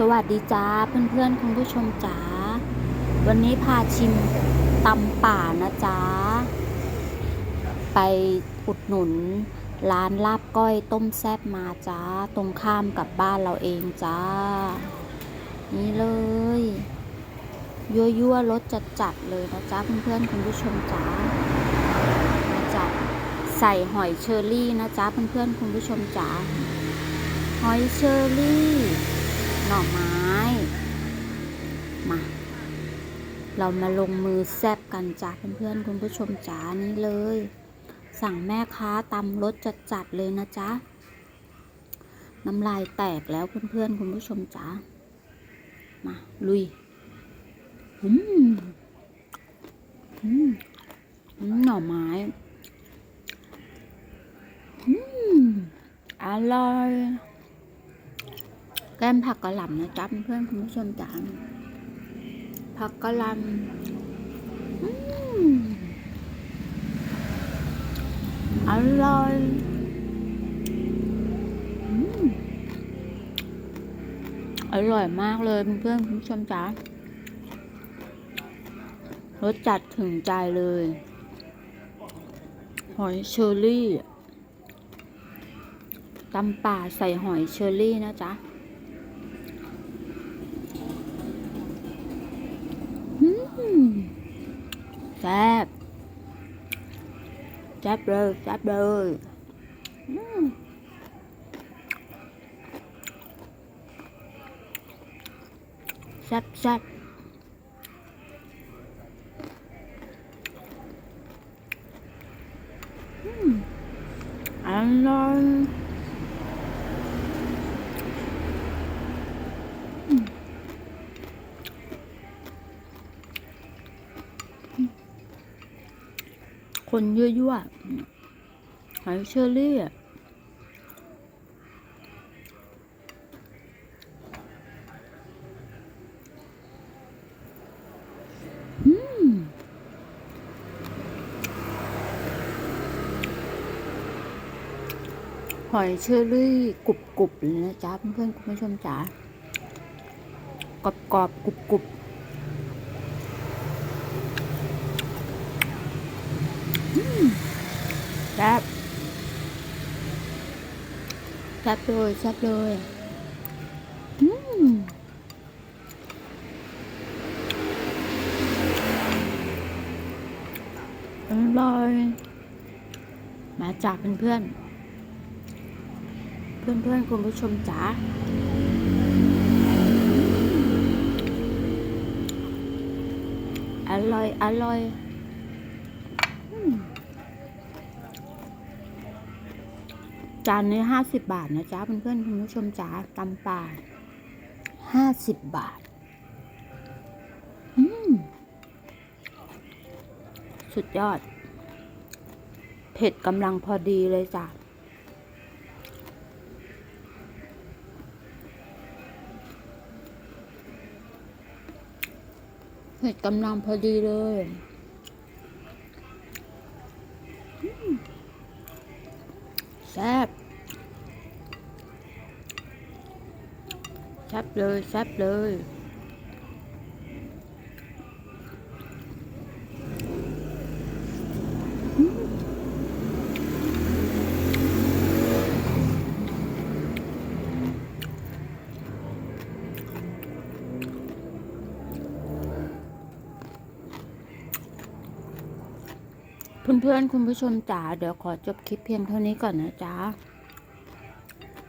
สวัสดีจ้าเพื่อนๆคุณผู้ชมจ๋าวันนี้พาชิมตำป่านะจ๊ะไปอุดหนุนร้านลาบก้อยต้มแซ่บมาจ้าตรงข้ามกับบ้านเราเองจ้า นี่เลย ยั่วยั่วๆรสจัดจัดๆเลยนะจ๊ะเพื่อนๆคุณผู้ชมจ๋าจ๊ะใส่หอยเชอรี่นะจ๊ะเพื่อนๆคุณผู้ชมจ๋าหอยเชอรี่ หน่อไม้ มา เรามาลงมือแซบกันจ้าเพื่อนๆคุณผู้ชมจ๋านี้เลย สั่งแม่ค้าตำรสจัดๆเลยนะจ๊ะ น้ำลายแตกแล้วเพื่อนๆคุณผู้ชมจ๋า มา ลุย อืมอืมอืมหน่อไม้อืมอร่อย แก้มผักกะหล่ำนะจ๊ะเพื่อนคุณผู้ชมจ๋าผักกะหล่ำอร่อยอร่อยมากเลยเพื่อนคุณผู้ชมจ๋ารสจัดถึงใจเลย หอยเชอรี่ตำป่าใส่หอยเชอรี่นะจ๊ะ แซ่บแซ่บเลยแซ่บเลยอืมแซ่บแซ่บอืมอร่ คนยั่วๆหอยเชอรี่อะอืมหอยเชอรี่กรุบๆเลยนะจ๊ะเพื่อนๆคุณผู้ชมจ๋ากรอบๆกรุบๆซ่บแซ่บเลยแซ่บเลยอืมอร่อยมาจากเพื่อนๆเพื่อนๆคุณผู้ชมจ๋าอร่อย อร่อย จานนี้ห้าสิบบาทนะจ๊ะเพื่อนๆคุณผู้ชมจ๋าตำป่าห้าสิบบาท สุดยอด เผ็ดกำลังพอดีเลยจ้ะเผ็ดกำลังพอดีเลยแซ่บ ซ่บเลยแซ่บเลยเพื่อนๆ คุณผู้ชมจ๋า เดี๋ยวขอจบคลิปเพียงเท่านี้ก่อนนะจ๊ะ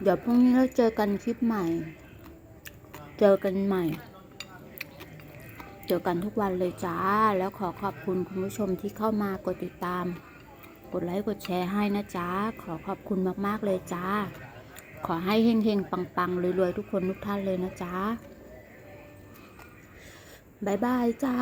เดี๋ยวพรุ่งนี้เราเจอกันคลิปใหม่ เจอกันใหม่ เจอกันทุกวันเลยจ้า แล้วขอขอบคุณคุณผู้ชมที่เข้ามากดติดตาม กดไลค์กดแชร์ให้นะจ้า ขอขอบคุณมากๆเลยจ้า ขอให้เฮงๆปังๆรวยๆทุกคนทุกท่านเลยนะจ๊ะบ๊ายบายจ้า